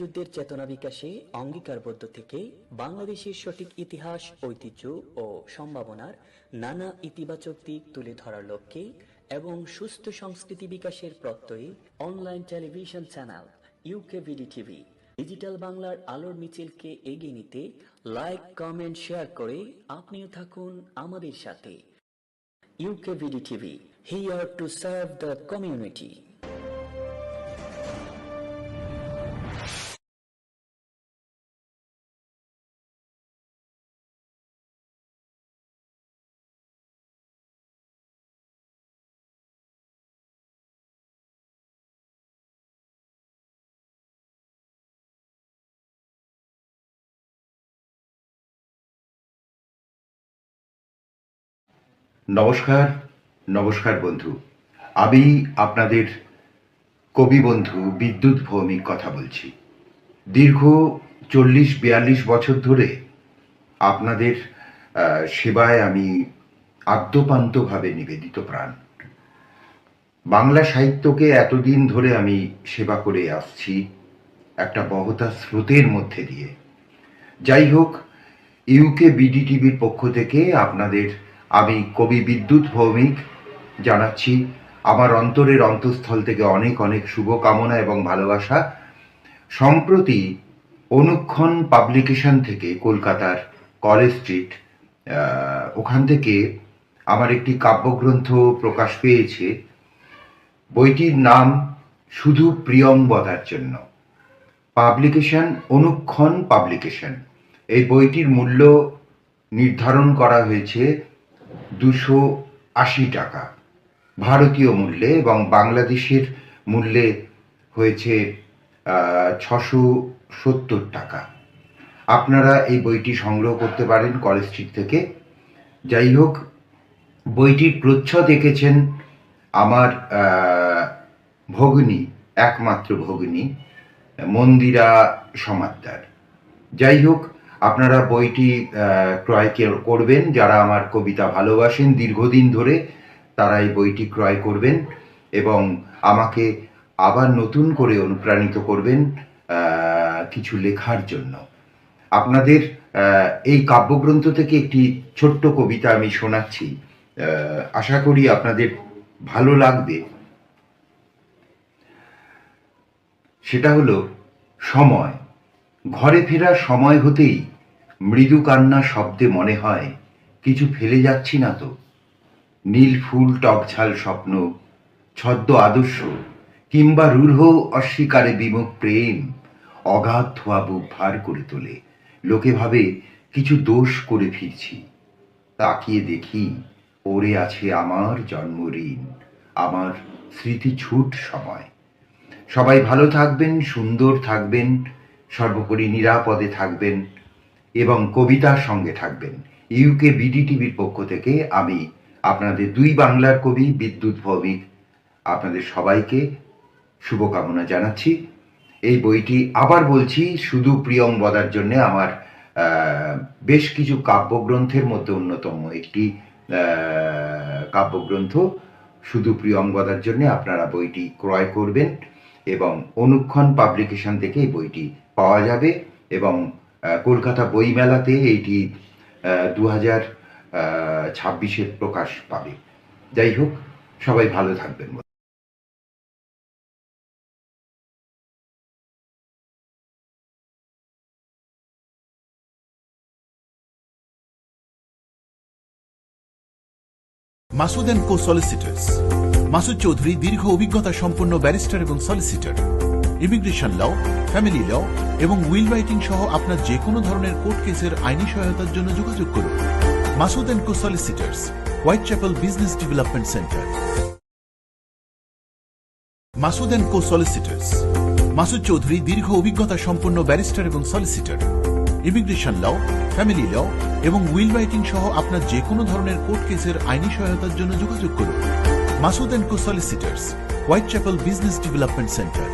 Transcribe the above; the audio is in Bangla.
মুক্তিযুদ্ধের চেতনা বিকাশে অঙ্গীকারবদ্ধ থেকে বাংলাদেশের সঠিক ইতিহাস, ঐতিহ্য ও সম্ভাবনার নানা ইতিবাচক দিক তুলে ধরার লক্ষ্যে এবং সুস্থ সংস্কৃতি বিকাশের প্রত্যয়ে online television channel UK VD TV, digital বাংলার আলোর মিছিলকে এগিয়ে নিতে লাইক, কমেন্ট, শেয়ার করে আপনিও থাকুন আমাদের সাথে। UK VD TV here to serve the community নমস্কার নমস্কার বন্ধু। আমি আপনাদের কবি বন্ধু বিদ্যুৎ ভৌমিক কথা বলছি। দীর্ঘ চল্লিশ, বিয়াল্লিশ বছর ধরে আপনাদের সেবায় আমি আদ্যপান্তভাবে নিবেদিত প্রাণ। বাংলা সাহিত্যকে এতদিন ধরে আমি সেবা করে আসছি একটা বহতা স্রোতের মধ্যে দিয়ে। যাই হোক, ইউকে বিডি টিভির পক্ষ থেকে আপনাদের আমি কবি বিদ্যুৎ ভৌমিক জানাচ্ছি। আমার অন্তরের অন্তঃস্থল থেকে অনেক অনেক শুভকামনা এবং ভালোবাসা। সম্প্রতি অনুক্ষণ পাবলিকেশন থেকে কলকাতার কলেজ স্ট্রিট ওখান থেকে আমার একটি কাব্যগ্রন্থ প্রকাশ পেয়েছে। বইটির নাম শুধু প্রিয়ঙ্বদার জন্য। পাবলিকেশন, অনুক্ষণ পাবলিকেশন। এই বইটির মূল্য নির্ধারণ করা হয়েছে দুশো আশি টাকা। ভারতীয় মূল্যে এবং বাংলাদেশের মূল্যে হয়েছে ছশো সত্তর টাকা। আপনারা এই বইটি সংগ্রহ করতে পারেন কলেজ স্ট্রিট থেকে। যাই হোক, বইটির প্রচ্ছদ এঁকেছেন আমার ভগ্নী, একমাত্র ভগ্নী, মন্দিরা সমাদ্দার। যাই হোক আপনারা বইটি ক্রয় করবেন। যারা আমার কবিতা ভালোবাসেন, দীর্ঘদিন ধরে তারা এই বইটি ক্রয় করবেন এবং আমাকে আবার নতুন করে অনুপ্রাণিত করবেন কিছু লেখার জন্য। আপনাদের এই কাব্যগ্রন্থ থেকে একটি ছোট্ট কবিতা আমি শোনাচ্ছি। আশা করি আপনাদের ভালো লাগবে। সেটা হলো সময়। ঘরে ফেরার সময় হতেই মৃদু কান্না শব্দে মনে হয়, কিছু ফেলে যাচ্ছি না তো। নীল ফুল, টকঝাল স্বপ্ন, ছদ্ম আদর্শ, কিংবা রূঢ় অস্বীকারে বিমুখ প্রেম, অগাধ ধোয়া বুক ভার করে তোলে। লোকে ভাবে, কিছু দোষ করে ফিরছি। তাকিয়ে দেখি, পড়ে আছে আমার জন্মঋণ আমার স্মৃতি ছুট সময়। সবাই ভালো থাকবেন, সুন্দর থাকবেন সর্বোপরি নিরাপদে থাকবেন এবং কবিতার সঙ্গে থাকবেন। ইউকে বিডি টিভির পক্ষ থেকে আমি আপনাদের দুই বাংলার কবি বিদ্যুৎ ভৌমিক আপনাদের সবাইকে শুভকামনা জানাচ্ছি। এই বইটি আবার বলছি, শুধু প্রিয়ঙ্বদার জন্য আমার বেশ কিছু কাব্যগ্রন্থের মধ্যে অন্যতম একটি কাব্যগ্রন্থ। শুধু প্রিয়ঙ্বদার জন্য আপনারা বইটি ক্রয় করবেন এবং অনুক্ষণ পাবলিকেশন থেকে এই বইটি পাওয়া যাবে এবং কলকাতা বইমেলাতে এইটি দু হাজার ছাব্বিশে প্রকাশ পাবে। যাই হোক, সবাই ভালো থাকবেন Masud and co solicitors. Masud Chowdhury দীর্ঘ অভিজ্ঞতা সম্পন্ন ব্যারিস্টার এবং solicitor. Immigration law family law এবং উইল রাইটিং সহ আপনার যে কোনো ধরনের কোর্ট কেসের আইনি সহায়তার জন্য যোগাযোগ করুন। Masud and co solicitors Whitechapel business development centre Masud and co solicitors Masud Chowdhury দীর্ঘ অভিজ্ঞতা সম্পন্ন ব্যারিস্টার এবং solicitor immigration law family law এবং উইল রাইটিং সহ আপনার যে কোনো ধরনের কোর্ট কেসের আইনি সহায়তার জন্য যোগাযোগ করুন। Masud and co solicitors Whitechapel business development centre